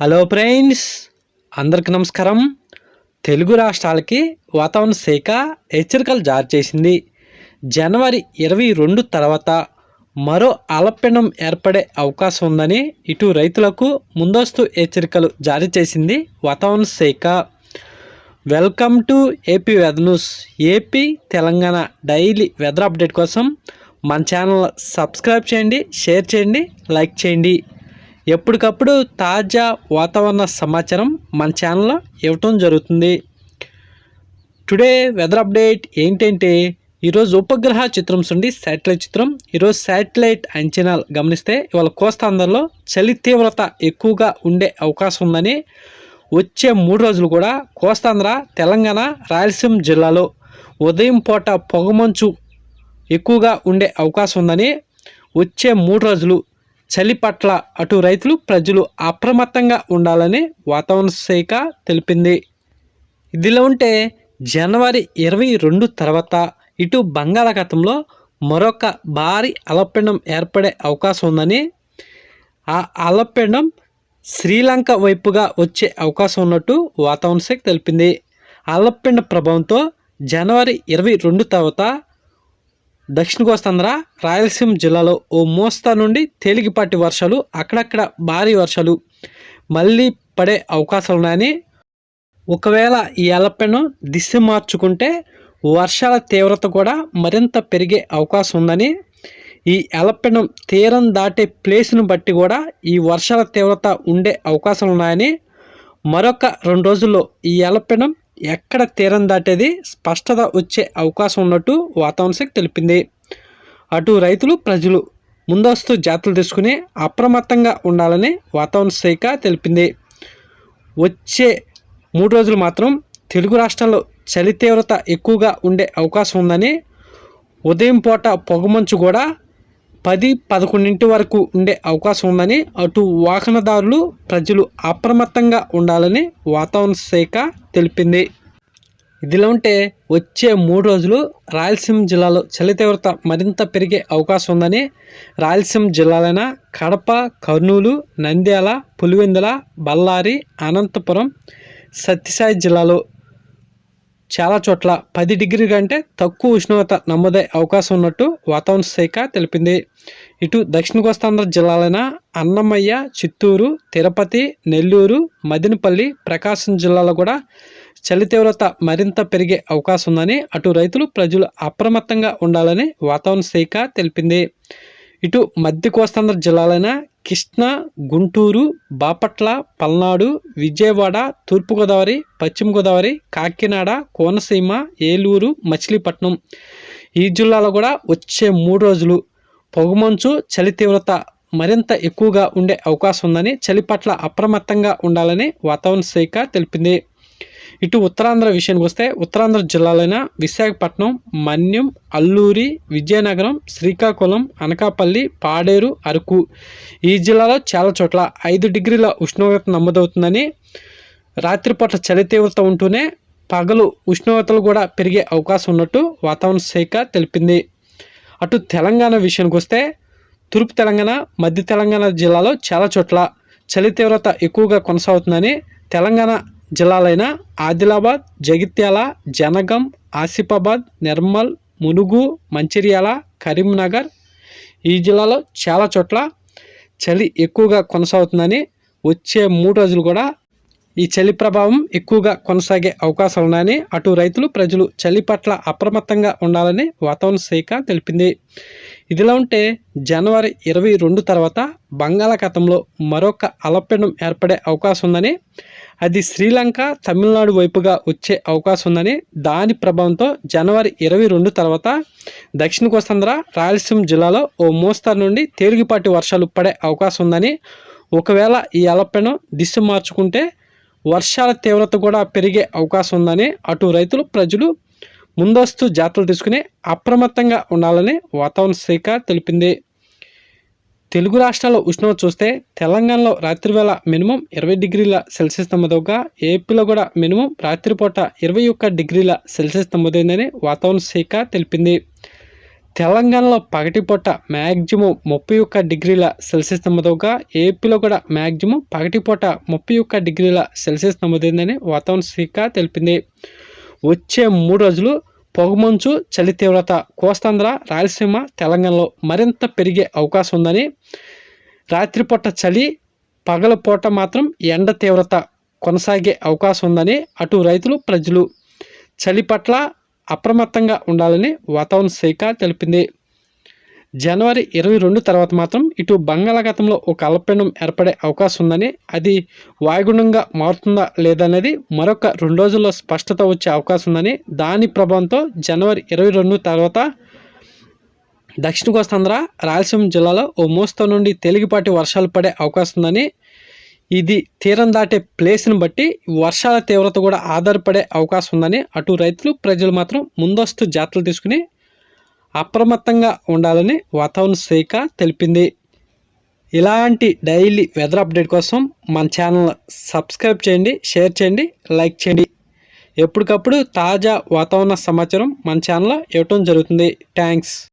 Hello friends అందరికి నమస్కారం. తెలుగు రాష్ట్రాలకి వాతావరణ శాఖ హెచ్చరికలు జారీ చేసింది. జనవరి ఇరవై రెండు తర్వాత మరో అలపెండం ఏర్పడే అవకాశం ఉందని ఇటు రైతులకు ముందస్తు హెచ్చరికలు జారీ చేసింది వాతావరణ శాఖ. Welcome to AP weather news. AP Telangana daily weather update కోసం మన ఛానల్ సబ్స్క్రైబ్ చేయండి షేర్ చేయండి లైక్ చేయండి. ఎప్పటికప్పుడు తాజా వాతావరణ సమాచారం మన ఛానల్లో ఇవ్వటం జరుగుతుంది. టుడే వెదర్ అప్డేట్ ఏంటంటే ఈరోజు ఉపగ్రహ చిత్రం నుండి శాటిలైట్ చిత్రం ఈరోజు శాటిలైట్ అంచనాలు గమనిస్తే ఇవాళ కోస్తాంధ్రలో చలి తీవ్రత ఎక్కువగా ఉండే అవకాశం ఉందని వచ్చే మూడు రోజులు కూడా కోస్తాంధ్ర తెలంగాణ రాయలసీమ జిల్లాలో ఉదయం పూట పొగమంచు ఎక్కువగా ఉండే అవకాశం ఉందని వచ్చే మూడు రోజులు చలి పట్ల అటు రైతులు ప్రజలు అప్రమత్తంగా ఉండాలని వాతావరణ శాఖ తెలిపింది. ఇదిలో ఉంటే జనవరి ఇరవై రెండు తర్వాత ఇటు బంగాళాఖాతంలో మరొక భారీ అలపిండం ఏర్పడే అవకాశం ఉందని ఆ అలపిండం శ్రీలంక వైపుగా వచ్చే అవకాశం ఉన్నట్టు వాతావరణ శాఖ తెలిపింది. అలపిండ ప్రభావంతో జనవరి ఇరవై రెండు తర్వాత దక్షిణ కోస్తాంధ్ర రాయలసీమ జిల్లాలో ఓ మోస్తా నుండి తేలికపాటి వర్షాలు అక్కడక్కడ భారీ వర్షాలు మళ్ళీ పడే అవకాశాలు ఉన్నాయని. ఒకవేళ ఈ అలపెను దిశ మార్చుకుంటే వర్షాల తీవ్రత కూడా మరింత పెరిగే అవకాశం ఉందని. ఈ అలపెండం తీరం దాటే ప్లేస్ను బట్టి కూడా ఈ వర్షాల తీవ్రత ఉండే అవకాశాలు ఉన్నాయని. మరొక రెండు రోజుల్లో ఈ అలపెండం ఎక్కడ తీరం దాటేది స్పష్టత వచ్చే అవకాశం ఉన్నట్టు వాతావరణ శాఖ తెలిపింది. అటు రైతులు ప్రజలు ముందస్తు జాగ్రత్తలు తీసుకుని అప్రమత్తంగా ఉండాలని వాతావరణ శాఖ తెలిపింది. వచ్చే మూడు రోజులు మాత్రం తెలుగు రాష్ట్రాల్లో చలి తీవ్రత ఎక్కువగా ఉండే అవకాశం ఉందని ఉదయం పూట పొగమంచు కూడా పది పదకొండింటి వరకు ఉండే అవకాశం ఉందని అటు వాహనదారులు ప్రజలు అప్రమత్తంగా ఉండాలని వాతావరణ శాఖ తెలిపింది. ఇదిలా ఉంటే వచ్చే మూడు రోజులు రాయలసీమ జిల్లాలో చలి తీవ్రత మరింత పెరిగే అవకాశం ఉందని రాయలసీమ జిల్లాలైన కడప కర్నూలు నంద్యాల పులివెందుల బళ్ళారి అనంతపురం సత్యసాయి జిల్లాలో చాలా చోట్ల పది డిగ్రీ కంటే తక్కువ ఉష్ణోగ్రత నమోదయ్యే అవకాశం ఉన్నట్టు వాతావరణ శాఖ తెలిపింది. ఇటు దక్షిణ కోస్తాంధ్ర జిల్లాలైన అన్నమయ్య చిత్తూరు తిరుపతి నెల్లూరు మదినపల్లి ప్రకాశం జిల్లాలో కూడా చలి తీవ్రత మరింత పెరిగే అవకాశం ఉందని అటు రైతులు ప్రజలు అప్రమత్తంగా ఉండాలని వాతావరణ శాఖ తెలిపింది. ఇటు మధ్య కోస్తాంధ్ర జిల్లాలైన కృష్ణా గుంటూరు బాపట్ల పల్నాడు విజయవాడ తూర్పుగోదావరి పశ్చిమ గోదావరి కాకినాడ కోనసీమ ఏలూరు మచిలీపట్నం ఈ జిల్లాలో కూడా వచ్చే మూడు రోజులు పొగమంచు చలి తీవ్రత మరింత ఎక్కువగా ఉండే అవకాశం ఉందని చలి పట్ల అప్రమత్తంగా ఉండాలని వాతావరణ శాఖ తెలిపింది. ఇటు ఉత్తరాంధ్ర విషయానికి వస్తే ఉత్తరాంధ్ర జిల్లాలైన విశాఖపట్నం మన్యం అల్లూరి విజయనగరం శ్రీకాకుళం అనకాపల్లి పాడేరు అరకు ఈ జిల్లాలో చాలా చోట్ల ఐదు డిగ్రీల ఉష్ణోగ్రత నమోదవుతుందని రాత్రిపూట చలి తీవ్రత ఉంటూనే పగలు ఉష్ణోగ్రతలు కూడా పెరిగే అవకాశం ఉన్నట్టు వాతావరణ శాఖ తెలిపింది. అటు తెలంగాణ విషయానికి వస్తే తూర్పు తెలంగాణ మధ్య తెలంగాణ జిల్లాలో చాలా చోట్ల చలి తీవ్రత ఎక్కువగా కొనసాగుతుందని తెలంగాణ జిల్లాలైన ఆదిలాబాద్ జగిత్యాల జనగం ఆసిఫాబాద్ నిర్మల్ మునుగు మంచిర్యాల కరీంనగర్ ఈ జిల్లాలో చాలా చోట్ల చలి ఎక్కువగా కొనసాగుతుందని వచ్చే మూడు రోజులు కూడా ఈ చలి ప్రభావం ఎక్కువగా కొనసాగే అవకాశాలు ఉన్నాయని అటు రైతులు ప్రజలు చలి పట్ల అప్రమత్తంగా ఉండాలని వాతావరణ శాఖ తెలిపింది. ఇదిలా ఉంటే జనవరి ఇరవై రెండు తర్వాత బంగాళాఖాతంలో మరొక అలపెండం ఏర్పడే అవకాశం ఉందని అది శ్రీలంక తమిళనాడు వైపుగా వచ్చే అవకాశం ఉందని దాని ప్రభావంతో జనవరి ఇరవై రెండు తర్వాత దక్షిణ కోస్తాంధ్ర రాయలసీమ జిల్లాలో ఓ మోస్తరు నుండి తేలికపాటి వర్షాలు పడే అవకాశం ఉందని ఒకవేళ ఈ అలపెండం దిశ మార్చుకుంటే వర్షాల తీవ్రత కూడా పెరిగే అవకాశం ఉందని అటు రైతులు ప్రజలు ముందస్తు జాగ్రత్తలు తీసుకుని అప్రమత్తంగా ఉండాలని వాతావరణ శాఖ తెలిపింది. తెలుగు రాష్ట్రాల్లో ఉష్ణోగ్రత చూస్తే తెలంగాణలో రాత్రివేళ మినిమం ఇరవై డిగ్రీల సెల్సియస్ నమోదవగా ఏపీలో కూడా మినిమం రాత్రిపూట ఇరవై ఒక్క డిగ్రీల సెల్సియస్ నమోదైందని వాతావరణ శాఖ తెలిపింది. తెలంగాణలో పగటిపూట మ్యాక్సిమం ముప్పై ఒక్క డిగ్రీల సెల్సియస్ నమోదవగా ఏపీలో కూడా మ్యాక్సిమం పగటిపూట ముప్పై ఒక్క డిగ్రీల సెల్సియస్ నమోదైందని వాతావరణ శాఖ తెలిపింది. వచ్చే మూడు రోజులు పొగమంచు చలి తీవ్రత కోస్తాంధ్ర రాయలసీమ తెలంగాణలో మరింత పెరిగే అవకాశం ఉందని. రాత్రిపూట చలి పగలపూట మాత్రం ఎండ తీవ్రత కొనసాగే అవకాశం ఉందని అటు రైతులు ప్రజలు చలి పట్ల అప్రమత్తంగా ఉండాలని వాతావరణ శాఖ తెలిపింది. జనవరి ఇరవై రెండు తర్వాత మాత్రం ఇటు బంగాళాఖాతంలో ఒక అల్పపీడనం ఏర్పడే అవకాశం ఉందని అది వాయుగుండంగా మారుతుందా లేదనేది మరొక రెండు రోజుల్లో స్పష్టత వచ్చే అవకాశం ఉందని దాని ప్రభావంతో జనవరి ఇరవై రెండు తర్వాత దక్షిణ కోస్తాంధ్ర రాయలసీమ జిల్లాలో ఓ మోస్తో నుండి తేలికపాటి వర్షాలు పడే అవకాశం ఉందని ఇది తీరం దాటే ప్లేస్ని బట్టి వర్షాల తీవ్రత కూడా ఆధారపడే అవకాశం ఉందని అటు రైతులు ప్రజలు మాత్రం ముందస్తు జాగ్రత్తలు తీసుకుని అప్రమత్తంగా ఉండాలని వాతావరణ శాఖ తెలిపింది. ఇలాంటి డైలీ వెదర్ అప్డేట్ కోసం మన ఛానల్ సబ్స్క్రైబ్ చేయండి షేర్ చేయండి లైక్ చేయండి. ఎప్పటికప్పుడు తాజా వాతావరణ సమాచారం మన ఛానల్లో ఇవ్వటం జరుగుతుంది. థ్యాంక్స్.